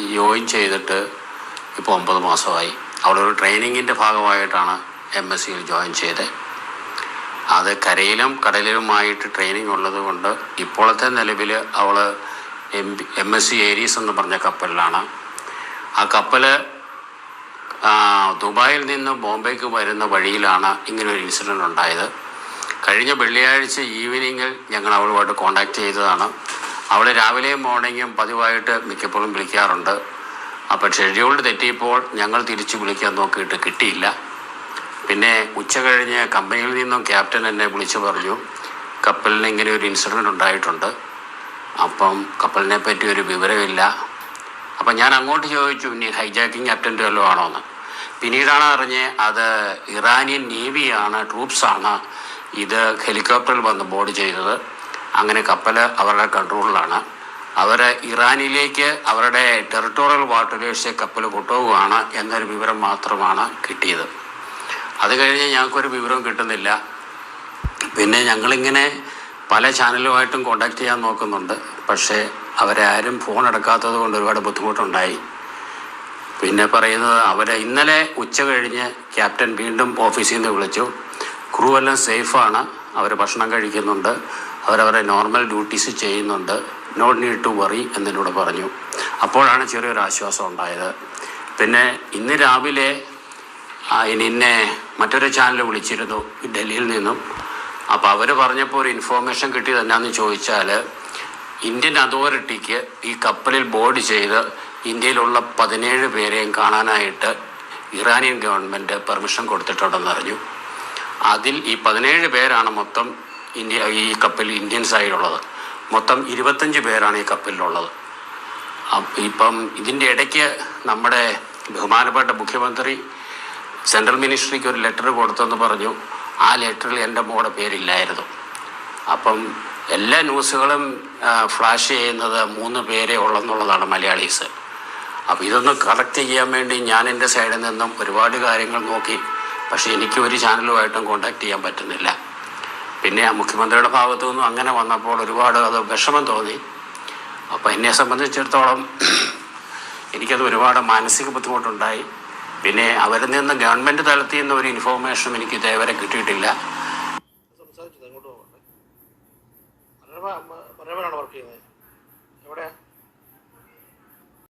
Join ചെയ്തിട്ട് ഇപ്പോൾ ഒമ്പത് മാസമായി. അവിടെ ഒരു ട്രെയിനിങ്ങിന്റെ ഭാഗമായിട്ടാണ് എം എസ് സിയിൽ ജോയിൻ ചെയ്തത്. അത് കരയിലും കടലിലുമായിട്ട് ട്രെയിനിങ് ഉള്ളത് കൊണ്ട് ഇപ്പോഴത്തെ നിലവിൽ അവൾ M M S C Aries എന്ന് പറഞ്ഞ കപ്പലിലാണ്. ആ കപ്പൽ ദുബായിൽ നിന്ന് ബോംബെക്ക് വരുന്ന വഴിയിലാണ് ഇങ്ങനൊരു ഇൻസിഡന്റ് ഉണ്ടായത്. കഴിഞ്ഞ വെള്ളിയാഴ്ച ഈവനിങ്ങിൽ ഞങ്ങൾ അവളുമായിട്ട് കോണ്ടാക്ട് ചെയ്തതാണ്. അവൾ രാവിലെയും മോർണിംഗും പതിവായിട്ട് മിക്കപ്പോഴും വിളിക്കാറുണ്ട്. അപ്പോൾ ഷെഡ്യൂൾഡ് തെറ്റിയപ്പോൾ ഞങ്ങൾ തിരിച്ച് വിളിക്കാൻ നോക്കിയിട്ട് കിട്ടിയില്ല. പിന്നെ ഉച്ച കഴിഞ്ഞ് കമ്പനിയിൽ നിന്നും ക്യാപ്റ്റൻ എന്നെ വിളിച്ചു പറഞ്ഞു കപ്പലിന് ഇങ്ങനെ ഒരു ഇൻസിഡന്റ് ഉണ്ടായിട്ടുണ്ട്. അപ്പം കപ്പലിനെ പറ്റി ഒരു വിവരമില്ല. അപ്പം ഞാൻ അങ്ങോട്ട് ചോദിച്ചു ഇനി ഹൈജാക്കിങ് അറ്റൻഡ് വല്ലതും ആണോ എന്ന് പിന്നീടാണ് അറിഞ്ഞ് അത് ഇറാനിയൻ നേവിയാണ് ട്രൂപ്സാണ്. ഇത് ഹെലികോപ്റ്ററിൽ വന്ന് ബോർഡ് ചെയ്തത്. അങ്ങനെ കപ്പൽ അവരുടെ കൺട്രോളിലാണ്. അവർ ഇറാനിലേക്ക് അവരുടെ ടെറിട്ടോറിയൽ വാട്ടേഴ്സ് കപ്പൽ കൊണ്ടുപോവുകയാണ് എന്നൊരു വിവരം മാത്രമാണ് കിട്ടിയത്. അത് കഴിഞ്ഞ് ഞങ്ങൾക്കൊരു വിവരവും കിട്ടുന്നില്ല. പിന്നെ ഞങ്ങളിങ്ങനെ പല ചാനലുമായിട്ടും കോണ്ടാക്ട് ചെയ്യാൻ നോക്കുന്നുണ്ട്. പക്ഷേ അവരെ ആരും ഫോൺ എടുക്കാത്തത് കൊണ്ട് ഒരുപാട് ബുദ്ധിമുട്ടുണ്ടായി. പിന്നെ പറയുന്നത് അവരെ ഇന്നലെ ഉച്ച കഴിഞ്ഞ് ക്യാപ്റ്റൻ വീണ്ടും ഓഫീസിൽ നിന്ന് വിളിച്ചു. ക്രൂ എല്ലാം സേഫാണ് അവർ ഭക്ഷണം കഴിക്കുന്നുണ്ട്. അവരവരെ നോർമൽ ഡ്യൂട്ടീസ് ചെയ്യുന്നുണ്ട്. നോ നീഡ് ടു വറി എന്നതിലൂടെ പറഞ്ഞു. അപ്പോഴാണ് ചെറിയൊരു ആശ്വാസം ഉണ്ടായത്. പിന്നെ ഇന്ന് രാവിലെ നിന്നെ മറ്റൊരു ചാനൽ വിളിച്ചിരുന്നു ഡൽഹിയിൽ നിന്നും. അപ്പോൾ അവർ പറഞ്ഞപ്പോൾ ഒരു ഇൻഫോർമേഷൻ കിട്ടിയത് എന്നാന്ന് ചോദിച്ചാൽ ഇന്ത്യൻ അതോറിറ്റിക്ക് ഈ കപ്പലിൽ ബോർഡ് ചെയ്ത് ഇന്ത്യയിലുള്ള പതിനേഴ് പേരെയും കാണാനായിട്ട് ഇറാനിയൻ ഗവൺമെന്റ് പെർമിഷൻ കൊടുത്തിട്ടുണ്ടെന്ന് അറിഞ്ഞു. അതിൽ ഈ പതിനേഴ് പേരാണ് മൊത്തം ഇന്ത്യ ഈ കപ്പൽ ഇന്ത്യൻ സൈഡിലുള്ളത് മൊത്തം ഇരുപത്തഞ്ച് പേരാണ് ഈ കപ്പലിലുള്ളത്. ഇപ്പം ഇതിന്റെ ഇടയ്ക്ക് നമ്മുടെ ബഹുമാനപ്പെട്ട മുഖ്യമന്ത്രി സെൻട്രൽ മിനിസ്ട്രിക്ക് ഒരു ലെറ്റർ കൊടുത്തെന്ന് പറഞ്ഞു. ആ ലെറ്ററിൽ എന്റെ മോടെ പേരില്ലായിരുന്നു. അപ്പം എല്ലാ ന്യൂസുകളും ഫ്ലാഷ് ചെയ്യുന്നത് മൂന്ന് പേരേ ഉള്ളെന്നുള്ളതാണ് മലയാളീസ്. അപ്പോൾ ഇതൊന്ന് കറക്റ്റ് ചെയ്യാൻ വേണ്ടി ഞാൻ എന്റെ സൈഡിൽ നിന്നും ഒരുപാട് കാര്യങ്ങൾ നോക്കി. പക്ഷേ എനിക്ക് ഒരു ചാനലുമായിട്ടും കോണ്ടാക്ട് ചെയ്യാൻ പറ്റുന്നില്ല. പിന്നെ മുഖ്യമന്ത്രിയുടെ ഭാഗത്തു നിന്നും അങ്ങനെ വന്നപ്പോൾ ഒരുപാട് അത് വിഷമം തോന്നി. അപ്പോൾ എന്നെ സംബന്ധിച്ചിടത്തോളം എനിക്കത് ഒരുപാട് മാനസിക ബുദ്ധിമുട്ടുണ്ടായി. പിന്നെ അവരിൽ നിന്ന് ഗവൺമെന്റ് തലത്തിൽ നിന്ന് ഒരു ഇൻഫോർമേഷനും എനിക്ക് ഇതേവരെ കിട്ടിയിട്ടില്ല. വർക്ക് ചെയ്യുന്നത്?